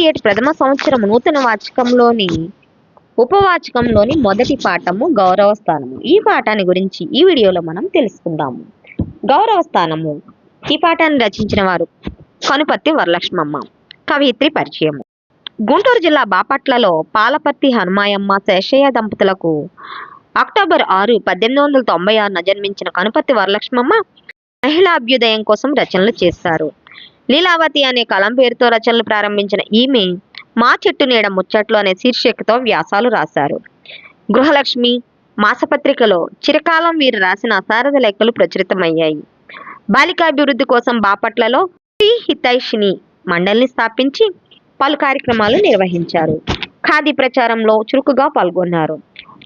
Intermediate ప్రథమ సంవత్సరం నూతన వాచకంలోని ఉపవాచకంలోని మొదటి పాఠము గౌరవ స్థానము. ఈ పాఠాన్ని గురించి ఈ వీడియోలో మనం తెలుసుకుందాము. గౌరవ స్థానము. ఈ పాఠాన్ని రచించిన వారు కనుపర్తి వరలక్ష్మమ్మ. కవయిత్రి పరిచయము. గుంటూరు జిల్లా బాపట్లలో పాలపర్తి హనుమాయమ్మ శేషయ్య దంపతులకు అక్టోబర్ ఆరు పద్దెనిమిది వందల తొంభై ఆరున జన్మించిన కనుపర్తి వరలక్ష్మమ్మ మహిళా అభ్యుదయం కోసం రచనలు చేశారు. లీలావతి అనే కలం పేరుతో రచనలు ప్రారంభించిన ఈమె మా చెట్టు నీడ ముచ్చట్లు అనే శీర్షికతో వ్యాసాలు రాశారు. గృహలక్ష్మి మాసపత్రికలో చిరకాలం వీరు రాసిన అసారథ లెక్కలు ప్రచురితమయ్యాయి. బాలికాభివృద్ధి కోసం బాపట్లలో శ్రీ హితైషిని మండలిని స్థాపించి పలు కార్యక్రమాలు నిర్వహించారు. ఖాదీ ప్రచారంలో చురుకుగా పాల్గొన్నారు.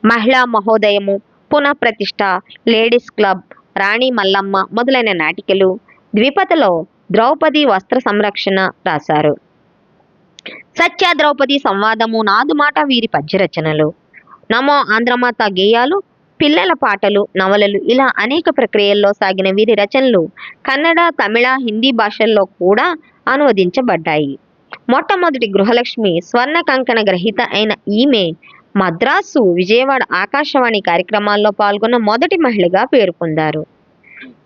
మహిళా మహోదయము పునః ప్రతిష్ట లేడీస్ క్లబ్ రాణి మల్లమ్మ మొదలైన నాటికలు ద్విపదలో ద్రౌపది వస్త్ర సంరక్షణ రాశారు. సత్య ద్రౌపది సంవాదము నాదుమాట వీరి పద్యరచనలు. నమో ఆంధ్రమాత గేయాలు పిల్లల పాటలు నవలలు ఇలా అనేక ప్రక్రియల్లో సాగిన వీరి రచనలు కన్నడ తమిళ హిందీ భాషల్లో కూడా అనువదించబడ్డాయి. మొట్టమొదటి గృహలక్ష్మి స్వర్ణ కంకణ గ్రహీత అయిన ఈమె మద్రాసు విజయవాడ ఆకాశవాణి కార్యక్రమాల్లో పాల్గొన్న మొదటి మహిళగా పేరు పొందారు.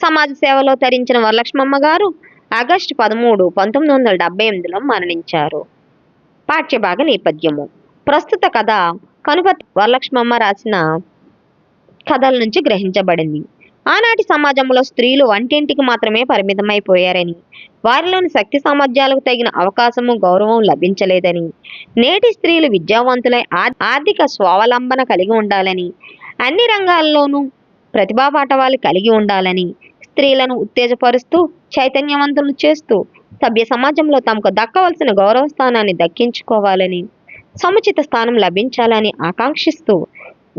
సమాజ సేవలో తరించిన వరలక్ష్మమ్మ గారు ఆగస్టు పదమూడు పంతొమ్మిది వందల డెబ్బై ఎనిమిదిలో మరణించారు. పాఠ్యభాగ నేపథ్యము. ప్రస్తుత కథ కనుపతి వరలక్ష్మమ్మ రాసిన కథల నుంచి గ్రహించబడింది. ఆనాటి సమాజంలో స్త్రీలు వంటింటికి మాత్రమే పరిమితమైపోయారని వారిలోని శక్తి సామర్థ్యాలకు తగిన అవకాశము గౌరవం లభించలేదని నేటి స్త్రీలు విద్యావంతులై ఆర్థిక స్వావలంబన కలిగి ఉండాలని అన్ని రంగాల్లోనూ ప్రతిభా పాఠవాలు కలిగి ఉండాలని స్త్రీలను ఉత్తేజపరుస్తూ చైతన్యవంతులు చేస్తూ సభ్య సమాజంలో తమకు దక్కవలసిన గౌరవ స్థానాన్ని దక్కించుకోవాలని సముచిత స్థానం లభించాలని ఆకాంక్షిస్తూ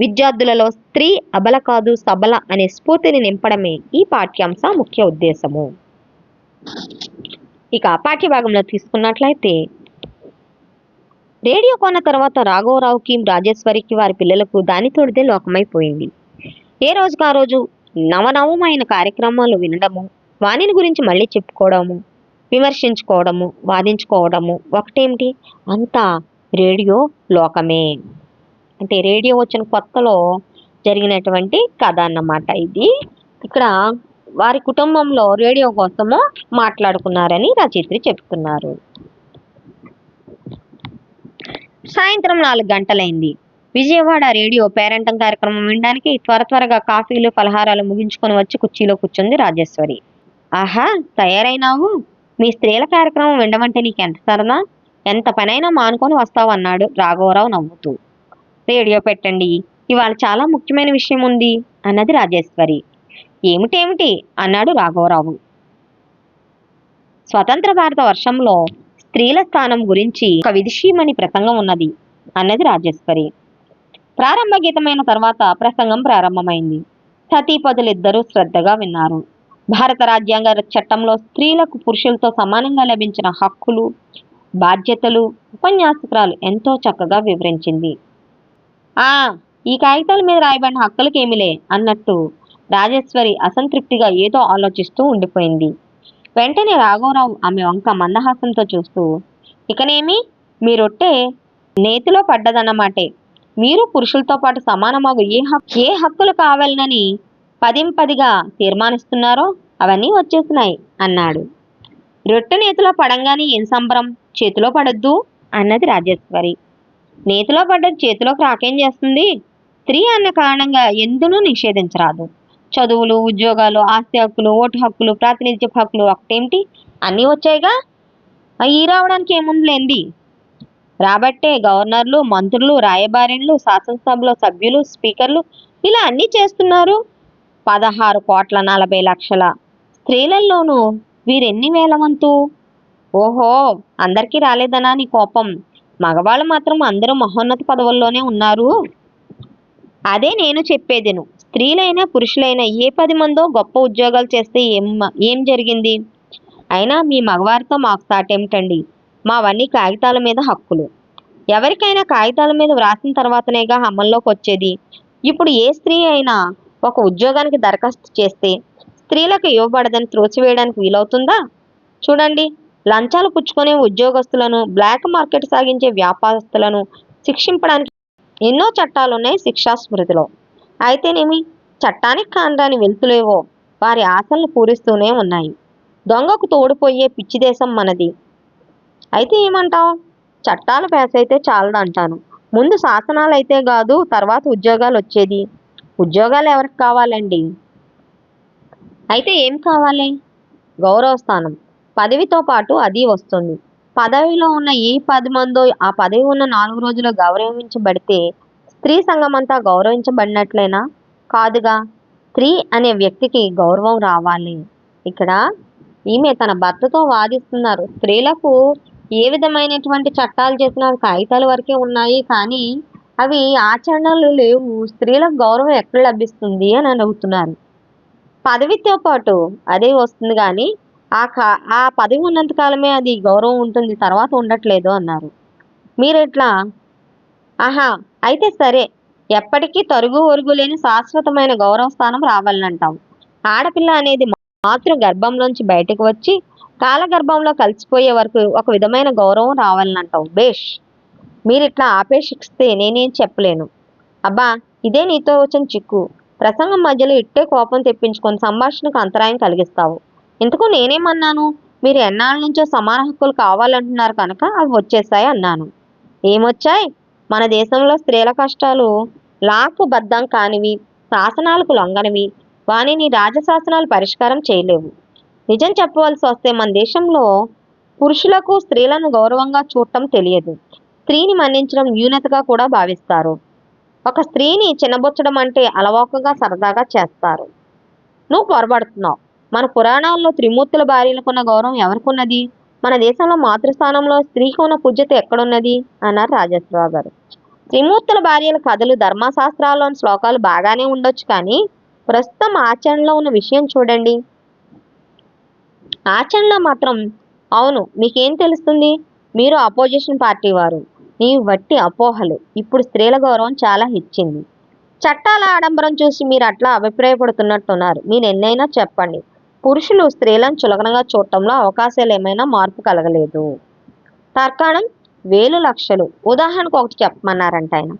విద్యార్థులలో స్త్రీ అబల కాదు సబల అనే స్ఫూర్తిని నింపడమే ఈ పాఠ్యాంశ ముఖ్య ఉద్దేశము. ఇక పాఠ్యభాగంలో తీసుకున్నట్లయితే రేడియో కొన్న తర్వాత రాఘవరావుకి రాజేశ్వరికి వారి పిల్లలకు దాని తోడిదే లోకమైపోయింది. ఏ రోజుకు ఆ రోజు నవనవమైన కార్యక్రమాలు వినడము వాణిని గురించి మళ్ళీ చెప్పుకోవడము విమర్శించుకోవడము వాదించుకోవడము ఒకటేమిటి? అంతా రేడియో లోకమే. అంటే రేడియో వచ్చిన కొత్తలో జరిగినటువంటి కథ అన్నమాట ఇది. ఇక్కడ వారి కుటుంబంలో రేడియో కోసము మాట్లాడుకున్నారని రచయిత్రి చెప్తున్నారు. సాయంత్రం నాలుగు గంటలైంది. విజయవాడ రేడియో పేరంటం కార్యక్రమం వినడానికి త్వర త్వరగా కాఫీలు ఫలహారాలు ముగించుకొని వచ్చి కుర్చీలో కూర్చుంది రాజేశ్వరి. ఆహా తయారైనావు. మీ స్త్రీల కార్యక్రమం వినమంటే నీకు ఎంత సరదా? ఎంత పనైనా మానుకొని వస్తావు అన్నాడు రాఘవరావు నవ్వుతూ. రేడియో పెట్టండి ఇవాళ చాలా ముఖ్యమైన విషయం ఉంది అన్నది రాజేశ్వరి. ఏమిటేమిటి? అన్నాడు రాఘవరావు. స్వతంత్ర భారత వర్షంలో స్త్రీల స్థానం గురించి ఒక విదుషీమణి ప్రసంగం ఉన్నది అన్నది రాజేశ్వరి. ప్రారంభ గీతమైన తర్వాత ప్రసంగం ప్రారంభమైంది. సతీపదులిద్దరూ శ్రద్ధగా విన్నారు. భారత రాజ్యాంగ చట్టంలో స్త్రీలకు పురుషులతో సమానంగా లభించిన హక్కులు బాధ్యతలు ఉపన్యాసకురాలు ఎంతో చక్కగా వివరించింది. ఆ ఈ కాగితాల మీద రాయబడిన హక్కులకేమిలే అన్నట్టు రాజేశ్వరి అసంతృప్తిగా ఏదో ఆలోచిస్తూ ఉండిపోయింది. వెంటనే రాఘవరావు ఆమె వంక మందహాసంతో చూస్తూ ఇకనేమి? మీరొట్టే నేతిలో పడ్డదన్నమాటే. మీరు పురుషులతో పాటు సమానమగు ఏ హక్కు ఏ హక్కులు కావాలనని పదింపదిగా తీర్మానిస్తున్నారో అవన్నీ వచ్చేసినాయి అన్నాడు. రొట్టె నేతిలో పడంగానే ఏం సంబరం? చేతిలో పడద్దు అన్నది రాజేశ్వరి. నేతిలో పడ్డది చేతిలోకి రాకేం చేస్తుంది? స్త్రీ అన్న కారణంగా ఎందునూ నిషేధించరాదు. చదువులు ఉద్యోగాలు ఆస్తి హక్కులు ఓటు హక్కులు ప్రాతినిధ్య హక్కులు ఒకటేమిటి అన్నీ వచ్చాయిగా? అవి రావడానికి ఏముంది లేంది రాబట్టే గవర్నర్లు మంత్రులు రాయబారిన్లు శాసనసభలో సభ్యులు స్పీకర్లు ఇలా అన్నీ చేస్తున్నారు. పదహారు కోట్ల నలభై లక్షల స్త్రీలలోనూ వీరెన్ని వేల వంతు? ఓహో అందరికీ రాలేదనా నీ కోపం? మగవాళ్ళు మాత్రం అందరూ మహోన్నత పదవుల్లోనే ఉన్నారు. అదే నేను చెప్పేదిను. స్త్రీలైనా పురుషులైనా ఏ పది మందో గొప్ప ఉద్యోగాలు చేస్తే ఏం ఏం జరిగింది? అయినా మీ మగవారితో మాకు సాటేమిటండి? మావన్నీ కాగితాల మీద హక్కులు. ఎవరికైనా కాగితాల మీద వ్రాసిన తర్వాతనేగా అమల్లోకి వచ్చేది ఇప్పుడు ఏ స్త్రీ అయినా ఒక ఉద్యోగానికి దరఖాస్తు చేస్తే స్త్రీలకు ఇవ్వబడదని త్రోచివేయడానికి వీలవుతుందా? చూడండి లంచాలు పుచ్చుకునే ఉద్యోగస్తులను బ్లాక్ మార్కెట్ సాగించే వ్యాపారస్తులను శిక్షింపడానికి ఎన్నో చట్టాలు ఉన్నాయి శిక్షా స్మృతిలో. అయితేనేమి? చట్టానికి కానరాని వెలుతులేవో వారి ఆశలను పూరిస్తూనే ఉన్నాయి. దొంగకు తోడిపోయే పిచ్చి దేశం మనది. అయితే ఏమంటావు? చట్టాలు పాస్ అయితే చాలదంటాను. ముందు శాసనాలు అయితే కాదు తర్వాత ఉద్యోగాలు వచ్చేది. ఉద్యోగాలు ఎవరికి కావాలండి? అయితే ఏం కావాలి? గౌరవ స్థానం. పదవితో పాటు అది వస్తుంది. పదవిలో ఉన్న ఏ పది మందో ఆ పదవి ఉన్న నాలుగు రోజులు గౌరవించబడితే స్త్రీ సంఘం అంతా గౌరవించబడినట్లేనా? కాదుగా. స్త్రీ అనే వ్యక్తికి గౌరవం రావాలి. ఇక్కడ ఈమె తన భర్తతో వాదిస్తున్నారు. స్త్రీలకు ఏ విధమైనటువంటి చట్టాలు చేసినా కాగితాలు కాగితాల వరకే ఉన్నాయి కానీ అవి ఆచరణలు లేవు. స్త్రీలకు గౌరవం ఎక్కడ లభిస్తుంది అని అడుగుతున్నారు. పదవితో పాటు అదే వస్తుంది కానీ ఆ కా ఆ పదవి ఉన్నంత కాలమే అది గౌరవం ఉంటుంది తర్వాత ఉండట్లేదు అన్నారు. మీరు ఎట్లా ఆహా అయితే సరే. ఎప్పటికీ తరుగు ఒరుగు లేని శాశ్వతమైన గౌరవ స్థానం రావాలంటాం. ఆడపిల్ల అనేది మాతృ గర్భంలోంచి బయటకు వచ్చి కాలగర్భంలో కలిసిపోయే వరకు ఒక విధమైన గౌరవం రావాలంటాం బేష్. మీరు ఇట్లా ఆపేక్షిస్తే నేనేం చెప్పలేను. అబ్బా ఇదే నీతో వచ్చిన చిక్కు. ప్రసంగం మధ్యలో ఇట్టే కోపం తెప్పించుకొని సంభాషణకు అంతరాయం కలిగిస్తావు. ఇంతకు నేనేమన్నాను? మీరు ఎన్నాళ్ళ నుంచో సమాన హక్కులు కావాలంటున్నారు కనుక అవి వచ్చేసాయి అన్నాను. ఏమొచ్చాయి? మన దేశంలో స్త్రీల కష్టాలు లాకు బద్దం కానివి శాసనాలకు లొంగనివి వానిని రాజశాసనాలు పరిష్కారం చేయలేవు. నిజం చెప్పవలసి వస్తే మన దేశంలో పురుషులకు స్త్రీలను గౌరవంగా చూడటం తెలియదు. స్త్రీని మన్నించడం న్యూనతగా కూడా భావిస్తారు. ఒక స్త్రీని చిన్నబుచ్చడం అంటే అలవాకుగా సరదాగా చేస్తారు. నువ్వు పొరబడుతున్నావు. మన పురాణాల్లో త్రిమూర్తుల భార్యలకున్న గౌరవం ఎవరికున్నది? మన దేశంలో మాతృస్థానంలో స్త్రీకి ఉన్న పూజ్యత ఎక్కడున్నది? అన్నారు రాజేశ్వరరావు గారు. త్రిమూర్తుల భార్యల కథలు ధర్మశాస్త్రాల్లోని శ్లోకాలు బాగానే ఉండొచ్చు కానీ ప్రస్తుతం ఆచరణలో ఉన్న విషయం చూడండి. ఆచరణలో మాత్రం అవును మీకేం తెలుస్తుంది? మీరు అపోజిషన్ పార్టీ వారు. నీ వట్టి అపోహలు. ఇప్పుడు స్త్రీల గౌరవం చాలా హెచ్చింది. చట్టాల ఆడంబరం చూసి మీరు అట్లా అభిప్రాయపడుతున్నట్టున్నారు. మీరు ఎన్నైనా చెప్పండి. పురుషులు స్త్రీలను చులకనగా చూడటంలో అవకాశాలు ఏమైనా మార్పు కలగలేదు. తర్కాణం వేలు లక్షలు. ఉదాహరణకు ఒకటి చెప్పమన్నారంట ఆయన.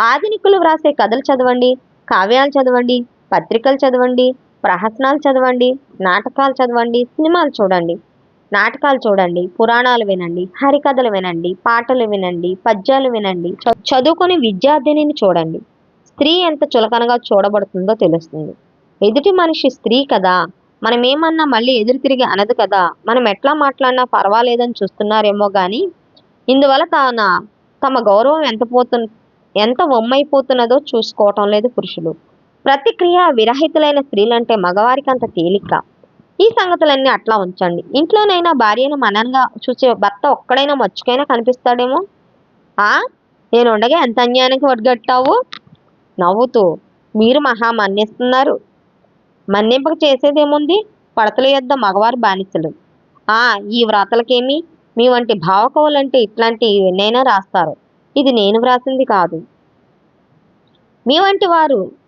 ఆధునికులు వ్రాసే కథలు చదవండి కావ్యాలు చదవండి పత్రికలు చదవండి ప్రహసనాలు చదవండి నాటకాలు చదవండి సినిమాలు చూడండి. నాటకాలు చూడండి పురాణాలు వినండి హరికథలు వినండి పాటలు వినండి పద్యాలు వినండి. చదువుకొని చదువుకుని విద్యార్థినిని చూడండి. స్త్రీ ఎంత చులకనగా చూడబడుతుందో తెలుస్తుంది. ఎదుటి మనిషి స్త్రీ కదా మనం ఏమన్నా మళ్ళీ ఎదురు తిరిగి అనదు కదా మనం ఎట్లా మాట్లాడినా పర్వాలేదని చూస్తున్నారేమో కానీ ఇందువల్ల తన తమ గౌరవం ఎంత పోతు ఎంత వమ్మైపోతున్నదో చూసుకోవటం లేదు పురుషులు. ప్రతిక్రియ విరహితులైన స్త్రీలంటే మగవారికి అంత తేలిక. ఈ సంగతులన్నీ అట్లా ఉంచండి. ఇంట్లోనైనా భార్యను మనంగా చూసే భర్త ఒక్కడైనా మచ్చుకైనా కనిపిస్తాడేమో? ఆ? నేను ఉండగా ఎంత అన్యాయానికి ఒడ్గట్టావు నవ్వుతూ మీరు మహా మన్నిస్తున్నారు. మన్నింపక చేసేదేముంది? పడతల యొద్ద మగవారు బానిసలు. ఆ ఈ వ్రాతలకేమి? మీ వంటి భావకవులంటే ఇట్లాంటి ఎన్నైనా రాస్తారు. ఇది నేను వ్రాసింది కాదు. మీ వంటి వారు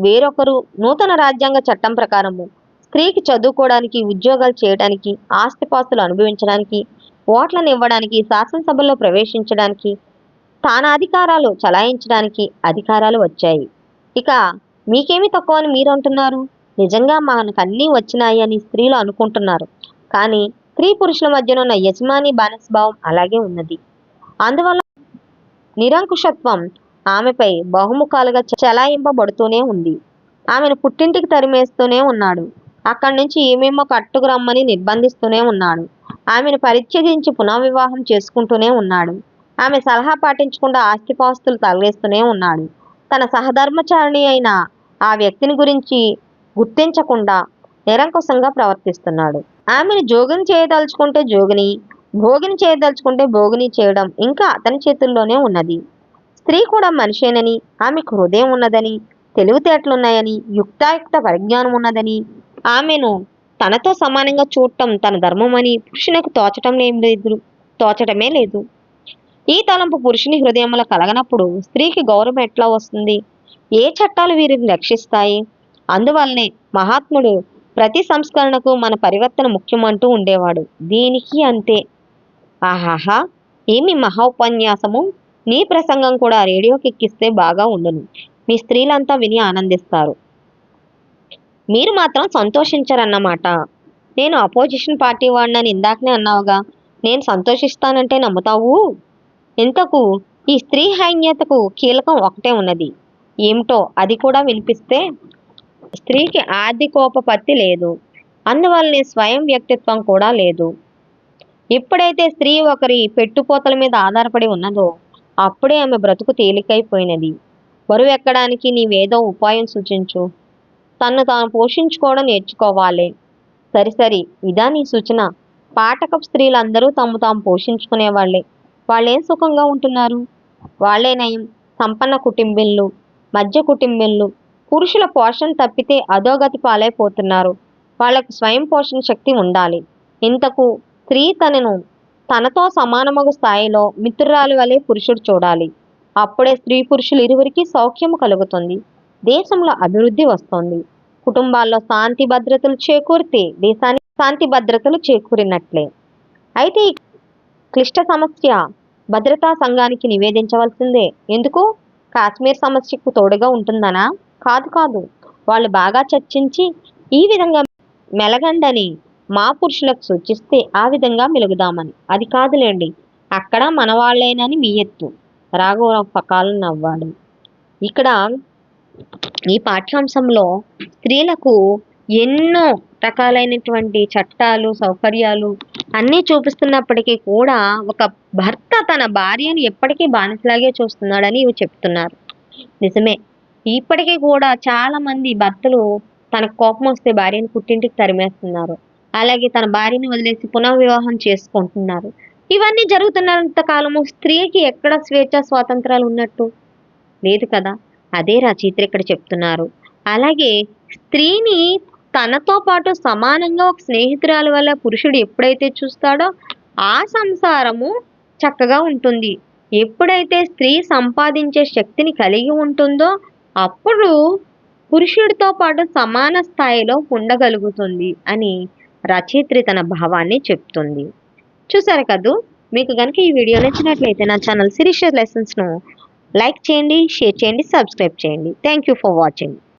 వేరొకరు నూతన రాజ్యాంగ చట్టం ప్రకారము స్త్రీకి చదువుకోవడానికి ఉద్యోగాలు చేయడానికి ఆస్తిపాస్తులు అనుభవించడానికి ఓట్లను ఇవ్వడానికి శాసనసభలో ప్రవేశించడానికి స్థానాధికారాలు చలాయించడానికి అధికారాలు వచ్చాయి. ఇక మీకేమి తక్కువ అని మీరు అంటున్నారు? నిజంగా మనకు అన్నీ వచ్చినాయి అని స్త్రీలు అనుకుంటున్నారు. కానీ స్త్రీ పురుషుల మధ్యన ఉన్న యజమాని బానిసభావం అలాగే ఉన్నది. అందువల్ల నిరంకుశత్వం ఆమెపై బహుముఖాలుగా చెలాయింపబడుతూనే ఉంది. ఆమెను పుట్టింటికి తరిమేస్తూనే ఉన్నాడు. అక్కడి నుంచి ఏమేమో కట్టుకు రమ్మని నిర్బంధిస్తూనే ఉన్నాడు. ఆమెను పరిత్యజించి పునర్వివాహం చేసుకుంటూనే ఉన్నాడు. ఆమె సలహా పాటించకుండా ఆస్తిపాస్తులు తగిలేస్తూనే ఉన్నాడు. తన సహధర్మచారిణి అయిన ఆ వ్యక్తిని గురించి గుర్తించకుండా నిరంకుశంగా ప్రవర్తిస్తున్నాడు. ఆమెను జోగిని చేయదలుచుకుంటే జోగిని భోగిని చేయదలుచుకుంటే భోగిని చేయడం ఇంకా అతని చేతుల్లోనే ఉన్నది. స్త్రీ కూడా మనిషేనని ఆమెకు హృదయం ఉన్నదని తెలివితేటలున్నాయని యుక్తాయుక్త పరిజ్ఞానం ఉన్నదని ఆమెను తనతో సమానంగా చూడటం తన ధర్మమని పురుషునికి తోచటం లేదు తోచటమే లేదు. ఈ తలంపు పురుషుని హృదయంలో కలగనప్పుడు స్త్రీకి గౌరవం ఎట్లా వస్తుంది? ఏ చట్టాలు వీరిని రక్షిస్తాయి? అందువల్లనే మహాత్ముడు ప్రతి సంస్కరణకు మన పరివర్తన ముఖ్యమంటూ ఉండేవాడు. దీనికి అంతే. ఆహాహా! ఏమి మహా ఉపన్యాసము? నీ ప్రసంగం కూడా రేడియోకి ఎక్కిస్తే బాగా ఉండును. మీ స్త్రీలంతా విని ఆనందిస్తారు. మీరు మాత్రం సంతోషించరన్నమాట. నేను అపోజిషన్ పార్టీ వాడినని ఇందాకనే అన్నావుగా. నేను సంతోషిస్తానంటే నమ్ముతావు? ఇంతకు ఈ స్త్రీ హైన్యతకు కీలకం ఒకటే ఉన్నది. ఏమిటో అది కూడా వినిపిస్తే స్త్రీకి ఆర్థికోపపత్తి లేదు. అందువల్లనే స్వయం వ్యక్తిత్వం కూడా లేదు. ఎప్పుడైతే స్త్రీ ఒకరి పెట్టుపోతల మీద ఆధారపడి ఉన్నదో అప్పుడే ఆమె బ్రతుకు తేలికైపోయినది. బరువు ఎక్కడానికి నీవేదో ఉపాయం సూచించు. తన్ను తాను పోషించుకోవడం నేర్చుకోవాలి. సరి సరి ఇదా నీ సూచన. పాఠకపు స్త్రీలందరూ తాము తాము పోషించుకునే వాళ్ళే వాళ్ళేం సుఖంగా ఉంటున్నారు? వాళ్ళే నయం. సంపన్న కుటుంబీళ్ళు మధ్య కుటుంబీళ్ళు. పురుషుల పోషణ తప్పితే అధోగతి పాలైపోతున్నారు. వాళ్ళకు స్వయం పోషణ శక్తి ఉండాలి. ఇంతకు స్త్రీ తనను తనతో సమానమగు స్థాయిలో మిత్రురాలు వలె పురుషుడు చూడాలి. అప్పుడే స్త్రీ పురుషులు ఇరువురికి సౌఖ్యము కలుగుతుంది. దేశంలో అభివృద్ధి వస్తుంది. కుటుంబాల్లో శాంతి భద్రతలు చేకూరితే దేశానికి శాంతి భద్రతలు చేకూరినట్లే. అయితే ఈ క్లిష్ట సమస్య భద్రతా సంఘానికి నివేదించవలసిందే. ఎందుకు? కాశ్మీర్ సమస్యకు తోడుగా ఉంటుందనా? కాదు కాదు. వాళ్ళు బాగా చర్చించి ఈ విధంగా మెలగండని మా పురుషులకు సూచిస్తే ఆ విధంగా మెలుగుదామని. అది కాదులేండి అక్కడ మనవాళ్ళేనని మీ ఎత్తు. రాఘవరావు పకాలను నవ్వాడు. ఇక్కడ ఈ పాఠ్యాంశంలో స్త్రీలకు ఎన్నో రకాలైనటువంటి చట్టాలు సౌకర్యాలు అన్నీ చూపిస్తున్నప్పటికీ కూడా ఒక భర్త తన భార్యను ఎప్పటికీ బానిసలాగే చూస్తున్నాడని ఇవి చెప్తున్నారు. నిజమే ఇప్పటికీ కూడా చాలామంది భర్తలు తనకు కోపం వస్తే భార్యను పుట్టింటికి తరిమేస్తున్నారు. అలాగే తన భార్యని వదిలేసి పునర్వివాహం చేసుకుంటున్నారు. ఇవన్నీ జరుగుతున్నంత కాలము స్త్రీకి ఎక్కడ స్వేచ్ఛ స్వాతంత్రాలు ఉన్నట్టు? లేదు కదా? అదే రచయిత్రి ఇక్కడ చెప్తున్నారు. అలాగే స్త్రీని తనతో పాటు సమానంగా ఒక స్నేహితురాలు వల్ల పురుషుడు ఎప్పుడైతే చూస్తాడో ఆ సంసారము చక్కగా ఉంటుంది. ఎప్పుడైతే స్త్రీ సంపాదించే శక్తిని కలిగి ఉంటుందో అప్పుడు పురుషుడితో పాటు సమాన స్థాయిలో ఉండగలుగుతుంది అని రచయిత్రి తన భావాన్ని చెప్తుంది. చూసారు కదూ? మీకు కనుక ఈ వీడియో నచ్చినట్లయితే నా ఛానల్ సిరీషియర్ లెసన్స్ను లైక్ చేయండి షేర్ చేయండి సబ్స్క్రైబ్ చేయండి. Thank you for watching.